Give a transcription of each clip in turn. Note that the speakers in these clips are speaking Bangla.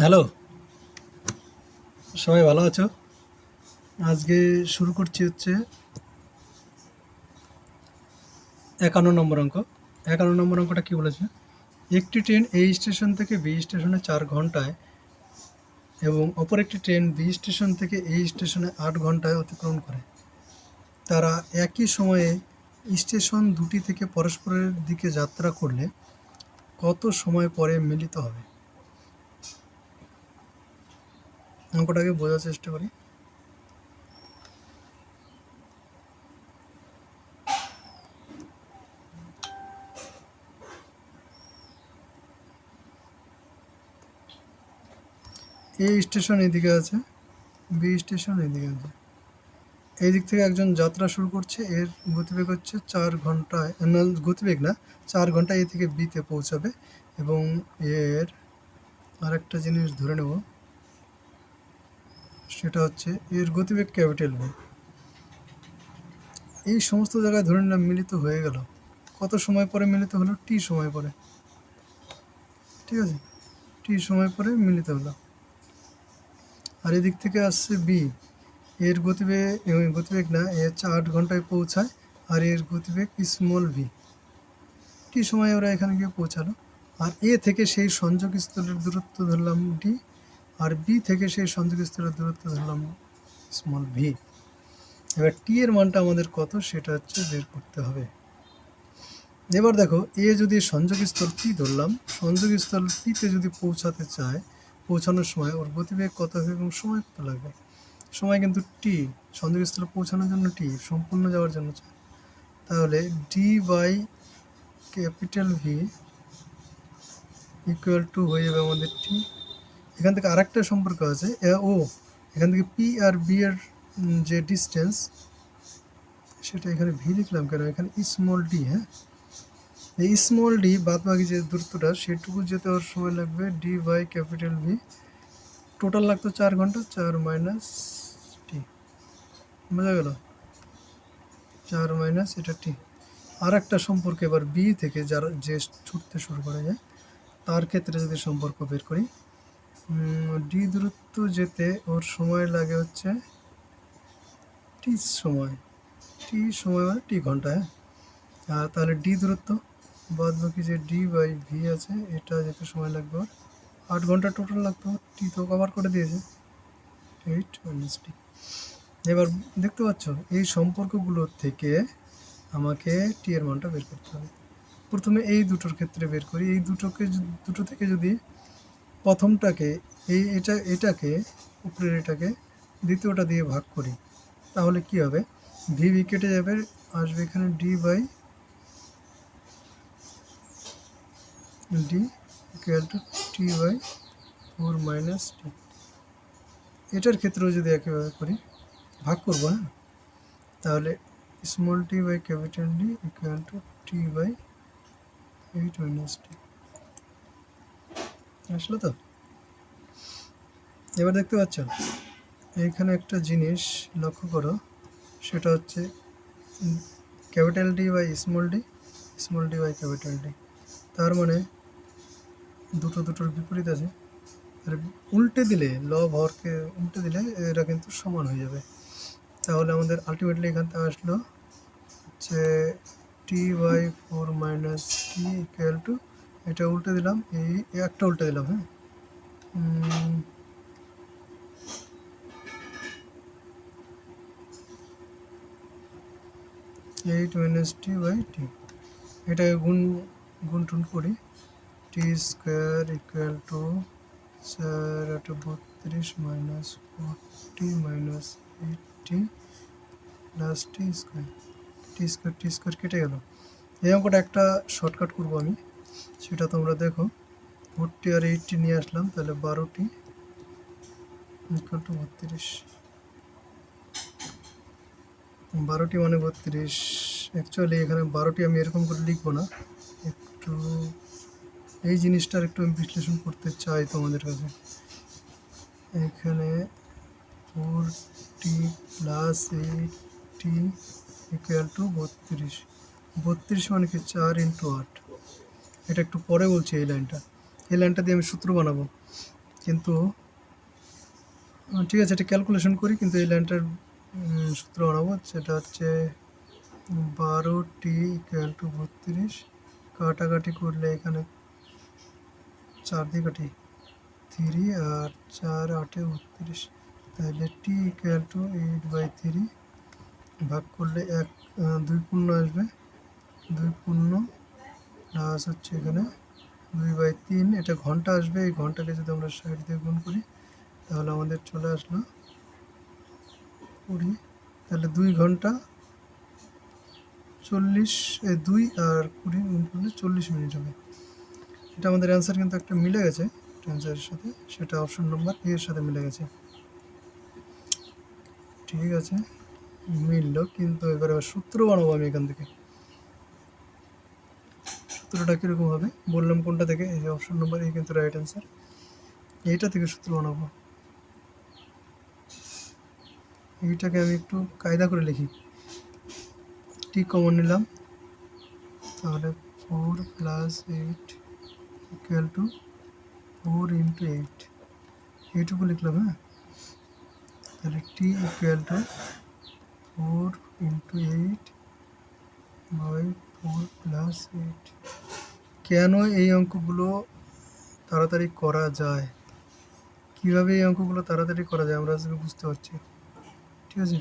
হ্যালো। সবাই ভালো আছো? আজকে শুরু করছি হচ্ছে একান্ন নম্বর অঙ্ক। একান্ন নম্বর অঙ্কটা কী বলেছে? একটি ট্রেন এই স্টেশন থেকে বি স্টেশনে চার ঘন্টায় এবং অপর একটি ট্রেন বি স্টেশন থেকে এই স্টেশনে আট ঘন্টায় অতিক্রম করে। তারা একই সময়ে স্টেশন দুটি থেকে পরস্পরের দিকে যাত্রা করলে কত সময় পরে মিলিত হবে? অঙ্কটাকে বোঝার চেষ্টা করি। এ স্টেশন এদিকে আছে, বি স্টেশন এদিকে আছে। এই দিক থেকে একজন যাত্রা শুরু করছে, এর গতিবেগ হচ্ছে চার ঘন্টায় না, গতিবেগ না, চার ঘন্টায় এ থেকে বিতে পৌঁছাবে এবং এর আরেকটা জিনিস ধরে নেব। সেটা হচ্ছে এর গতিবেগ ক্যাপিটাল ভি এই সমস্ত জায়গায় ধরে নিলাম মিলিত হয়ে গেল। কত সময় পরে মিলিত হলো? টি সময় পরে। ঠিক আছে? টি সময় পরে মিলিত হলো। আর এদিক থেকে আসছে বি এর গতিবেগ গতিবেগ না, এ হচ্ছে আট ঘন্টায় পৌঁছায়, আর এর গতিবেগ স্মল ভি টি সময় ওরা এখানে গিয়ে পৌঁছালো। আর এ থেকে সেই সংযোগ স্থলের দূরত্ব ধরলাম ডি আর বি থেকে সেই সংযোগ স্থলের দূরত্ব ধরলাম স্মল ভি এবার টি এর মানটা আমাদের কত সেটা হচ্ছে বের করতে হবে। এবার দেখো এ যদি সংযোগস্থল পি ধরলাম সংযোগস্থল পিতে যদি পৌঁছাতে চায়, পৌঁছানোর সময় ওর গতিবেগ কত হবে এবং সময় কত লাগবে? সময় কিন্তু টি সংযোগ সংযোগস্থলে পৌঁছানোর জন্য টি সম্পূর্ণ যাওয়ার জন্য চায়। তাহলে D by capital V equal to হয়ে যাবে আমাদের টি এখান থেকে আরেকটা সম্পর্ক আছে ও, এখান থেকে পি আর বি এর যে ডিস্টেন্স সেটা এখানে ভি লিখলাম কেন? এখানে স্মল ডি হ্যাঁ? এই স্মল ডি বাদ বাকি যে দূরত্বটা, সেটুকু যেতে ওর সময় লাগবে D by capital V total লাগতো চার ঘণ্টা, চার মাইনাস টি বোঝা গেল? চার মাইনাস এটা টি আর একটা সম্পর্ক এবার বি থেকে যারা, যে ছুটতে শুরু করা যায় তার ক্ষেত্রে যদি সম্পর্ক বের করি ডি দূরত্ব যেতে ওর সময় লাগে হচ্ছে টি সময়। টি সময় মানে টি ঘণ্টা হ্যাঁ? আর তাহলে ডি দূরত্ব, বাদ বাকি যে ডি বাই ভি আছে, এটা যেতে সময় লাগবে ওর। আট ঘণ্টা টোটাল লাগতো টি তো কভার করে দিয়েছে। এইট মাইনাস টি এবার দেখতে পাচ্ছ, এই সম্পর্কগুলোর থেকে আমাকে টি এর মানটা বের করতে হবে। প্রথমে এই দুটোর ক্ষেত্রে বের করি। এই দুটোকে, দুটো থেকে যদি প্রথমটাকে, এই এটা, এটাকে, উপরের এটাকে, দ্বিতীয়টা দিয়ে ভাগ করি। তাহলে কি হবে? ভি কেটে যাবে, আসবে এখানে D by D equal to T by four minus T এটার ক্ষেত্রেও যদি একইভাবে করি, ভাগ করব হ্যাঁ তাহলে small T by capital D equal to T by eight minus T আসলো তো? এবার দেখতে পাচ্ছ, এইখানে একটা জিনিস লক্ষ্য করো, সেটা হচ্ছে capital D by small D small D by capital D তার মানে দুটো দুটোর বিপরীত আছে। আর উল্টে দিলে ল ভরকে উল্টে দিলে এরা কিন্তু সমান হয়ে যাবে। তাহলে আমাদের আলটিমেটলি এখান থেকে আসলো হচ্ছে T by four minus T equal to এটা উল্টে দিলাম এই একটা উল্টে দিলাম হ্যাঁ? Eight minus T by T এটাকে গুণ গুণ টুন করি। T square equal to sir একটা বত্রিশ minus forty minus eighty plus T square T square T square কেটে গেল। এই একটা শর্টকাট করব আমি। সেটা তোমরা দেখো। ফোরটি আর এইটটি নিয়ে আসলাম, তাহলে বারোটি। টু বত্রিশ। বারোটি মানে বত্রিশ। অ্যাকচুয়ালি এখানে বারোটি আমি এরকম করে লিখব না। একটু এই জিনিসটার একটু আমি বিশ্লেষণ করতে চাই তোমাদের কাছে। এখানে four T plus eighty equal to বত্রিশ। বত্রিশ মানে কি? চার ইন্টু আট। এটা একটু পরে বলছি এই লাইনটা। এই লাইনটা দিয়ে আমি সূত্র বানাবো। কিন্তু ঠিক আছে, এটা ক্যালকুলেশন করি, কিন্তু এই লাইনটার সূত্র বানাবো। সেটা হচ্ছে বারো টি ইকুয়াল টু বত্রিশ। কাটাকাটি করলে এখানে চার দিয়ে কাটি থ্রি আর চার আটে বত্রিশ। তাহলে T equal to eight by three ভাগ করলে এক দুই পূর্ণ আসবে। দুই পূর্ণ প্লাস হচ্ছে এখানে। দুই বাই তিন, এটা ঘণ্টা আসবে। এই ঘন্টাকে যদি আমরা ষাট দিয়ে গুণ করি, তাহলে আমাদের চলে আসলো কুড়ি। তাহলে দুই ঘণ্টা চল্লিশ দুই আর কুড়ি গুণ করলে চল্লিশ মিনিট হবে। এটা আমাদের অ্যান্সার কিন্তু একটা মিলে গেছে অ্যান্সারের সাথে। সেটা অপশন নম্বর এর সাথে মিলে গেছে। ঠিক আছে, মিললো। কিন্তু এবারে সূত্র বানাবো আমি এখান থেকে। সূত্রটা কীরকম হবে? বললাম কোনটা থেকে? এই যে অপশন নম্বর এই কিন্তু রাইট অ্যান্সার এইটা থেকে সূত্র বানাবো। এইটাকে আমি একটু কায়দা করে লিখি। টি কমন নিলাম। তাহলে four plus eight equal to four into eight এইটুকু লিখলাম হ্যাঁ? তাহলে T equal to four into eight by plus eight কেন এই অঙ্কগুলো তাড়াতাড়ি করা যায়? কীভাবে এই অঙ্কগুলো তাড়াতাড়ি করা যায় আমরা আজকে বুঝতে পারছি ঠিক আছে?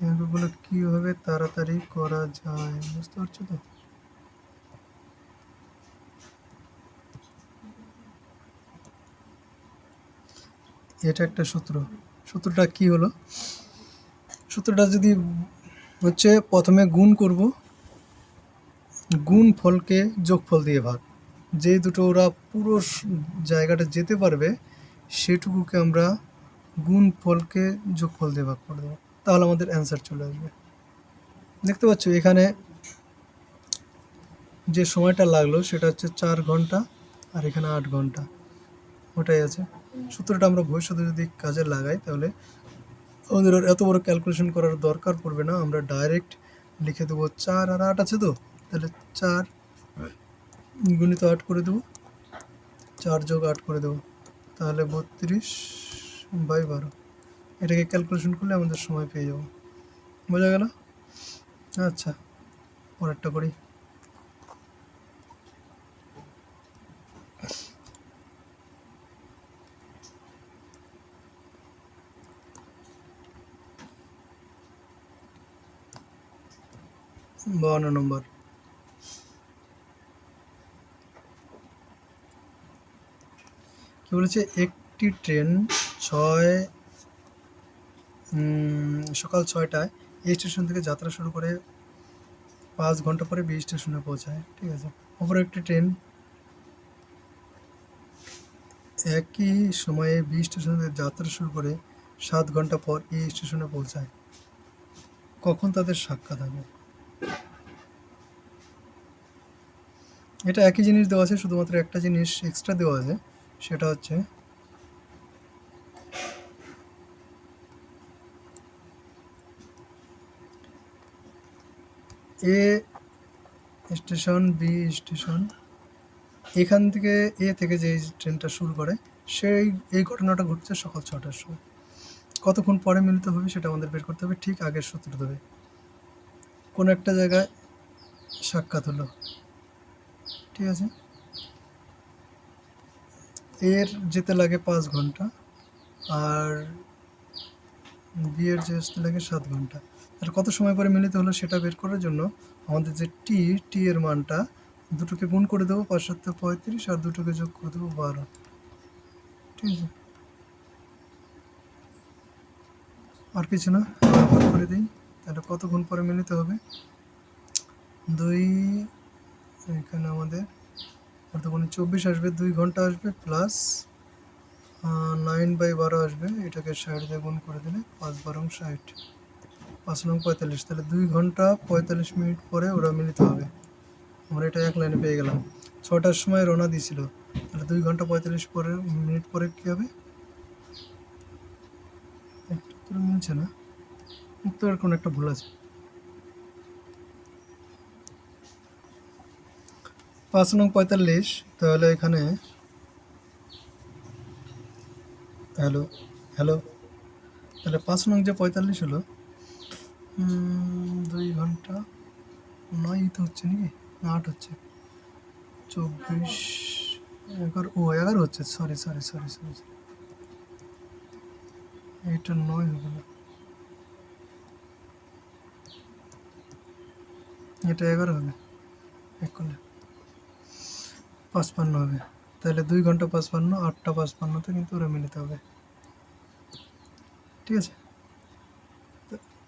এই অঙ্কগুলো কীভাবে তাড়াতাড়ি করা যায় বুঝতে পারছ তো? এটা একটা সূত্র। সূত্রটা কি হলো? সূত্রটা যদি হচ্ছে প্রথমে গুণ করব, গুণ ফলকে যোগফল দিয়ে ভাগ। যে দুটো ওরা পুরো জায়গাটা যেতে পারবে, সেটুকুকে আমরা গুণ ফলকে যোগফল দিয়ে ভাগ করে দেবো। তাহলে আমাদের অ্যান্সার চলে আসবে। দেখতে পাচ্ছ এখানে যে সময়টা লাগল, সেটা হচ্ছে চার ঘণ্টা আর এখানে আট ঘণ্টা। ওটাই আছে। সূত্রটা আমরা ভবিষ্যতে যদি কাজে লাগাই, তাহলে আমাদের আর এত বড় ক্যালকুলেশন করার দরকার পড়বে না। আমরা ডাইরেক্ট লিখে দেবো চার আর আট আছে তো? তাহলে চার গুণিত আট করে দেবো। চার যোগ আট করে দেবো। তাহলে বত্রিশ বাই বারো। এটাকে ক্যালকুলেশন করলে আমাদের সময় পেয়ে যাব। বোঝা গেল? আচ্ছা পরেরটা করি। বাউন্ন নম্বর। কি বলেছে? একটি ট্রেন ছয় সকাল ছয়টায় এই স্টেশন থেকে যাত্রা শুরু করে পাঁচ ঘণ্টা পরে বি স্টেশনে পৌঁছায়। ঠিক আছে? অপর একটি ট্রেন একই সময়ে বি স্টেশন যাত্রা শুরু করে সাত ঘণ্টা পর এই স্টেশনে পৌঁছায়। কখন তাদের সাক্ষাৎ হবে? এটা একই জিনিস দেওয়া আছে, শুধুমাত্র একটা জিনিস এক্সট্রা দেওয়া আছে, সেটা হচ্ছে এ স্টেশন বি স্টেশন এখান থেকে এ থেকে যে ট্রেনটা শুরু করে, সেই, এই ঘটনাটা ঘটছে সকাল ছটার সময়। কতক্ষণ পরে মিলিত হবে সেটা আমাদের বের করতে হবে, ঠিক আগের সূত্র দেবে কোনো একটা জায়গায় সাক্ষাৎ হলো। ঠিক আছে? এর যেতে লাগে পাঁচ ঘণ্টা আর বিয়ের যে আসতে লাগে সাত ঘণ্টা। আর কত সময় পরে মিলিত হলো সেটা বের করার জন্য আমাদের যে টি টি এর মানটা দুটোকে গুণ করে দেবো পাঁচ সাথে পঁয়ত্রিশ আর দুটোকে যোগ করে দেবো বারো। ঠিক আছে? আর কিছু না করে দিই। তাহলে কতক্ষণ পরে মিলিত হবে? দুই এখানে আমাদের অর্ধকোণে চব্বিশ আসবে, দুই ঘণ্টা আসবে প্লাস নাইন বাই বারো আসবে। এটাকে ষাট দিয়ে গুণ করে দিলে পাঁচ বারো ষাট। পাঁচ নং পঁয়তাল্লিশ, তাহলে দুই ঘণ্টা পঁয়তাল্লিশ মিনিট পরে ওরা মিলিত হবে। আমরা এটা এক লাইনে পেয়ে গেলাম। ছটার সময় রওনা দিয়েছিল। তাহলে দুই ঘণ্টা পঁয়তাল্লিশ পরে, মিনিট পরে কী হবে? উত্তর মিলছে না। উত্তরের কোনো একটা ভুল আছে। পাঁচ নং পঁয়তাল্লিশ, তাহলে এখানে, হ্যালো হ্যালো, তাহলে পাঁচ নং যে পঁয়তাল্লিশ হলো দুই ঘণ্টা, নয় তো হচ্ছে নাকি? আট হচ্ছে। চব্বিশ, এগারো, ও, এগারো হচ্ছে সরি সরি সরি সরি এইটা নয় হবে না। এটা এগারো হবে, এক পাঁচপান্ন হবে। তাহলে দুই ঘণ্টা পাঁচপান্ন, আটটা পাঁচপান্নতে কিন্তু ওরা মিলিতে হবে। ঠিক আছে?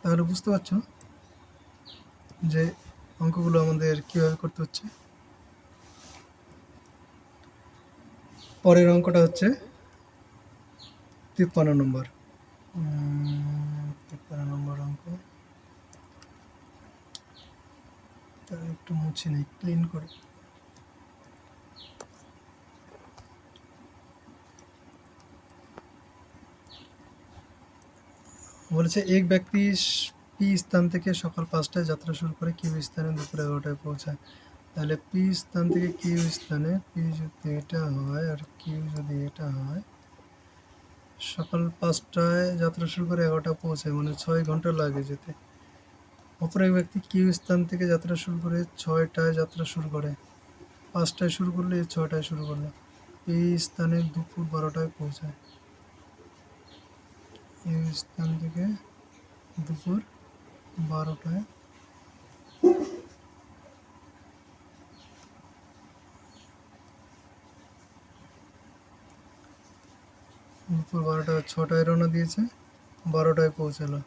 তাহলে বুঝতে পারছ যে অঙ্কগুলো আমাদের কীভাবে করতে হচ্ছে? পরের অঙ্কটা হচ্ছে তিপ্পান্ন নম্বর। তিপ্পান্ন নম্বর অঙ্ক। একটু মুছে নেই ক্লিন করি। বলেছে, এক ব্যক্তি পি স্থান থেকে সকাল পাঁচটায় যাত্রা শুরু করে কিউ স্থানে দুপুর এগারোটায় পৌঁছায়। তাহলে পি স্থান থেকে কিউ স্থানে পি যদি এটা হয় আর কিউ যদি এটা হয়, সকাল পাঁচটায় যাত্রা শুরু করে এগারোটা পৌঁছায় মানে ছয় ঘণ্টা লাগে যেতে। অপর এক ব্যক্তি কিউ স্থান থেকে যাত্রা শুরু করে ছয়টায় যাত্রা শুরু করে। পাঁচটায় শুরু করলে ছয়টায় শুরু করল। এই স্থানে দুপুর বারোটায় পৌঁছায়। এই স্থান থেকে দুপুর বারোটায়। দুপুর বারোটায় ছটায় রওনা দিয়েছে, বারোটায় পৌঁছালো।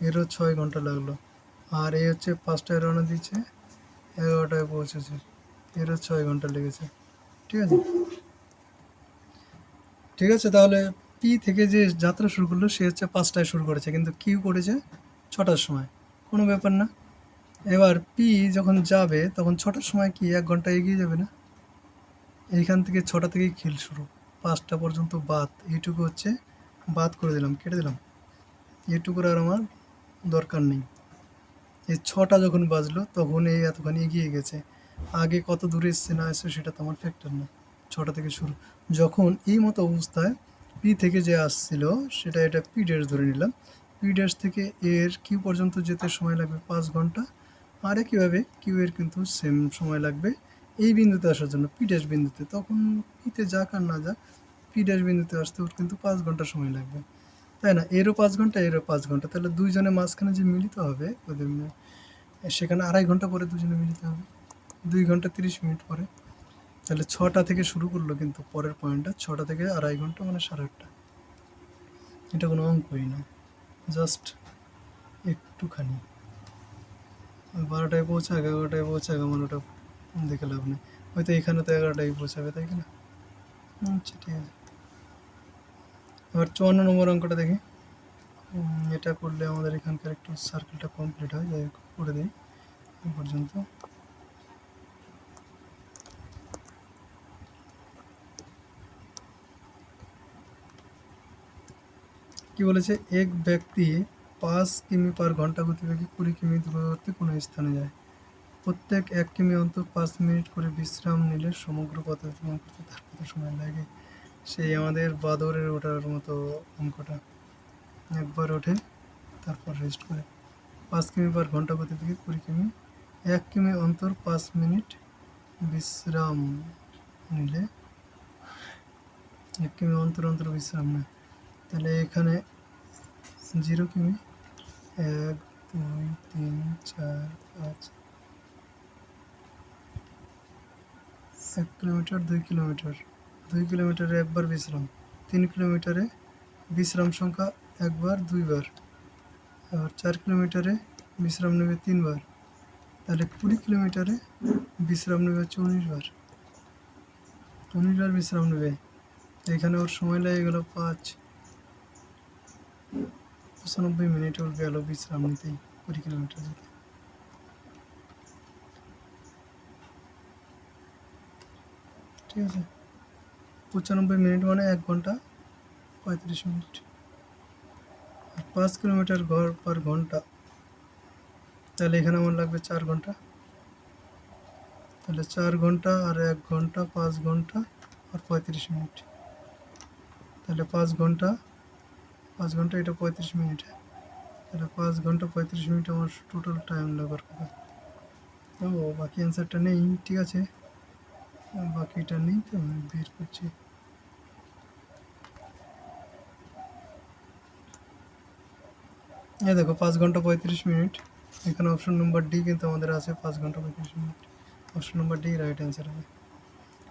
এরও ছয় ঘণ্টা লাগল। আর এই হচ্ছে পাঁচটায় রওনা দিয়েছে, এগারোটায় পৌঁছেছে। এরও ছয় ঘণ্টা লেগেছে। ঠিক আছে? ঠিক আছে তাহলে পি থেকে যে যাত্রা শুরু করল, সে হচ্ছে পাঁচটায় শুরু করেছে, কিন্তু কিউ করেছে ছটার সময়। কোনো ব্যাপার না। এবার পি যখন যাবে, তখন ছটার সময় কি এক ঘণ্টা এগিয়ে যাবে না? এইখান থেকে ছটা থেকেই খেল শুরু। পাঁচটা পর্যন্ত বাদ। এইটুকু হচ্ছে বাদ করে দিলাম, কেটে দিলাম। এইটুকুর আর আমার দরকার নেই। এই ছটা যখন বাজলো, তখন এই এতখানি এগিয়ে গেছে। আগে কত দূরে এসছে না এসছে সেটা তো আমার ফ্যাক্টর না। ছটা থেকে শুরু। যখন এই মতো অবস্থায় পি থেকে যে আসছিল, সেটা এটা পি ড্যাশ ধরে নিলাম। পি ড্যাশ থেকে এর কিউ পর্যন্ত যেতে সময় লাগবে পাঁচ ঘণ্টা। আর একইভাবে কিউ এর কিন্তু সেম সময় লাগবে। এই বিন্দুতে আসার জন্য পি ড্যাশ বিন্দুতে। তখন পিতে যাক আর না যাক পি ড্যাশ বিন্দুতে আসতে ওর কিন্তু পাঁচ ঘণ্টা সময় লাগবে। তাই না? এরও পাঁচ ঘণ্টা, এরও পাঁচ ঘণ্টা। তাহলে দুইজনের মাঝখানে যে মিলিত হবে, ওদের সেখানে আড়াই ঘণ্টা পরে দুজনে মিলিত হবে। দুই ঘণ্টা তিরিশ মিনিট পরে। তাহলে ছটা থেকে শুরু করল কিন্তু পরের পয়েন্টটা, ছটা থেকে আড়াই ঘণ্টা মানে সাড়ে আটটা। এটা কোনো অঙ্কই না। জাস্ট একটুখানি। বারোটায় পৌঁছাক, এগারোটায় পৌঁছাক, আমার ওটা দেখে লাভ নেই। হয়তো এখানে তো এগারোটায় পৌঁছাবে, তাই কি না? আচ্ছা ঠিক আছে। এবার চুয়ান্ন নম্বর অঙ্কটা দেখি। এটা করলে আমাদের এখানকার একটু সার্কেলটা কমপ্লিট হয়, যাই করে দিই। পর্যন্ত। কি বলেছে? এক ব্যক্তি পাঁচ কিমি পার ঘণ্টা গতিবেগে কুড়ি কিমি দূরবর্তী কোনো স্থানে যায়। প্রত্যেক এক কিমি অন্তর পাঁচ মিনিট করে বিশ্রাম নিলে সমগ্র পথ অতিক্রম করতে তার কত সময় লাগে? সেই আমাদের বাদরের ওঠার মতো অঙ্কটা। একবার ওঠে, তারপর রেস্ট করে। পাঁচ কিমি পার ঘণ্টা গতিবেগে কুড়ি কিমি। এক কিমি অন্তর পাঁচ মিনিট বিশ্রাম নিলে এক কিমি অন্তর অন্তর বিশ্রাম নেয়। তাহলে এখানে জিরো কিমি এক, দুই, তিন, চার, পাঁচ। এক কিলোমিটার, দুই কিলোমিটার। দুই কিলোমিটারে একবার বিশ্রাম। তিন কিলোমিটারে বিশ্রাম সংখ্যা একবার, দুইবার। আর চার কিলোমিটারে বিশ্রাম নেবে তিনবার। তাহলে কুড়ি কিলোমিটারে বিশ্রাম নেবে উনিশ বার উনিশ বার বিশ্রাম নেবে। এখানে ওর সময় লেগে গেল পাঁচ। পঁচানব্বই মিনিট ওর গেল বিশ্রাম নিতেই কুড়ি কিলোমিটার যেতে ঠিক আছে? পঁচানব্বই মিনিট মানে এক ঘণ্টা পঁয়ত্রিশ মিনিট। আর পাঁচ কিলোমিটার ঘর পার ঘণ্টা, তাহলে এখানে আমার লাগবে চার ঘণ্টা। তাহলে চার ঘণ্টা আর এক ঘণ্টা, পাঁচ ঘণ্টা আর পঁয়ত্রিশ মিনিট। তাহলে পাঁচ ঘণ্টা পাঁচ ঘণ্টা এটা পঁয়ত্রিশ মিনিট। তাহলে পাঁচ ঘণ্টা পঁয়ত্রিশ মিনিট আমার টোটাল টাইম লাগার কথা ও বাকি অ্যান্সারটা নেই, ঠিক আছে? বাকিটা নেই তো, আমি বের করছি। এই দেখো, পাঁচ ঘণ্টা পঁয়ত্রিশ মিনিট। এখানে অপশন নম্বর ডি কিন্তু আমাদের আছে, পাঁচ ঘণ্টা পঁয়ত্রিশ minute. Option number D right answer হবে।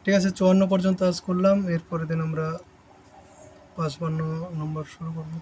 ঠিক আছে, চুয়ান্ন পর্যন্ত আজ করলাম, এরপরের দিন আমরা পাঁচপান্ন নম্বর শুরু করব